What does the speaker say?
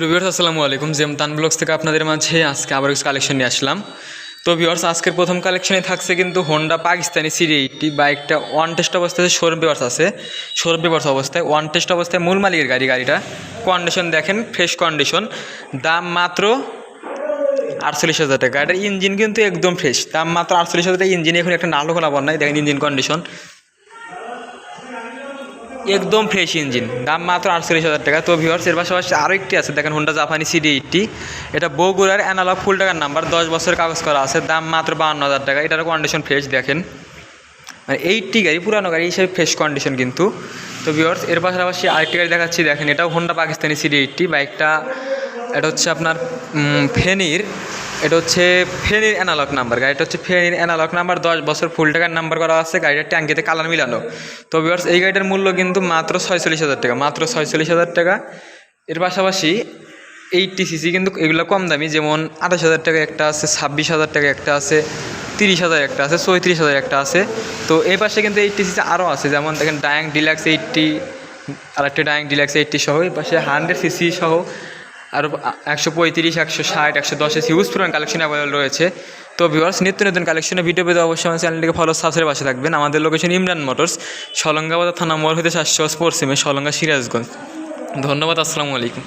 Viewers আসসালামু আলাইকুম। জেম তান ব্লগস থেকে আপনাদের মাঝে আজকে আবার কিছু কালেকশন নিয়ে আসলাম। তো ভিউয়ার্স আজকের প্রথম কালেকশনে থাকছে কিন্তু হোন্ডা পাকিস্তানি সিরি এইটটি বাইকটা ওয়ান টেস্ট অবস্থায় শোরুম পেপার্স আছে শোরুম পেপার্স অবস্থায় ওয়ান টেস্ট অবস্থায় মূল মালিকের গাড়ি, গাড়িটা। কন্ডিশন দেখেন ফ্রেশ কন্ডিশন দাম মাত্র আটচল্লিশ হাজার টাকা। গাড়ির ইঞ্জিন কিন্তু একদম ফ্রেশ দাম মাত্র আটচল্লিশ হাজার টাকা। ইঞ্জিনে এখন একটা নালো খোলা নাই। দেখেন ইঞ্জিন কন্ডিশন একদম ফ্রেশ ইঞ্জিন দাম মাত্র আটচল্লিশ হাজার টাকা। তো ভিউয়ার্স এর পাশাপাশি আরও একটি আছে, দেখেন হোন্ডা জাপানি সিডি এইটটি এটা বগুড়ার অ্যানালগ ফুল টাকার নাম্বার দশ বছরের কাগজ করা আছে, দাম মাত্র বাউন্ন হাজার টাকা। এটারও কন্ডিশন ফ্রেশ দেখেন। মানে এইটটি গাড়ি, পুরানো গাড়ি হিসেবে ফ্রেশ কন্ডিশন কিন্তু। তো ভিউয়ার্স এর পাশাপাশি আরেকটি গাড়ি দেখাচ্ছি, দেখেন, এটাও হোন্ডা পাকিস্তানি সিডি এইটটি বাইকটা, এটা হচ্ছে আপনার ফেনীর এটা হচ্ছে ফেনীর অ্যানালগ নাম্বার গাড়িটা হচ্ছে ফেনীর অ্যানালগ নাম্বার দশ বছর ফুল টাকার নাম্বার করা আছে। গাড়িটার ট্যাঙ্কিতে কালার মিলানো। তো ভিউয়ার্স এই গাড়িটার মূল্য কিন্তু মাত্র ছয়চল্লিশ হাজার টাকা। মাত্র ছয়চল্লিশ হাজার টাকা। এর পাশাপাশি এইটটি সিসি কিন্তু এগুলো কম দামি। যেমন আঠাশ হাজার টাকা একটা আছে, ছাব্বিশ হাজার টাকা একটা আছে, তিরিশ হাজার একটা আছে, চৌত্রিশ হাজার একটা আছে। তো এই পাশে কিন্তু এইটটি সিসি আরও আছে। যেমন দেখেন ডায়াং ডিলাক্স এইটটি আর একটা ডায়াং ডিলাক্স এইটটি সহ। এই পাশে হান্ড্রেড সিসি সহ। আর একশো পঁয়ত্রিশ, একশো ষাট, একশো দশে হিউজ পুরান কালেকশন অ্যাভেলেবল রয়েছে। তো ভিউয়ার্স নিত্য নতুন কালেকশনের ভিডিও পেতে অবশ্যই আমার চ্যানেলটিকে ফলো সাবস্ক্রাইব পাশে থাকবেন। আমাদের লোকেশন ইমরান মোটরস সলঙ্গাবাদ থানা মোড় হতে সাতশো স্পোর্টস সিমে সলঙ্গা সিরাজগঞ্জ। ধন্যবাদ, আসসালামু আলাইকুম।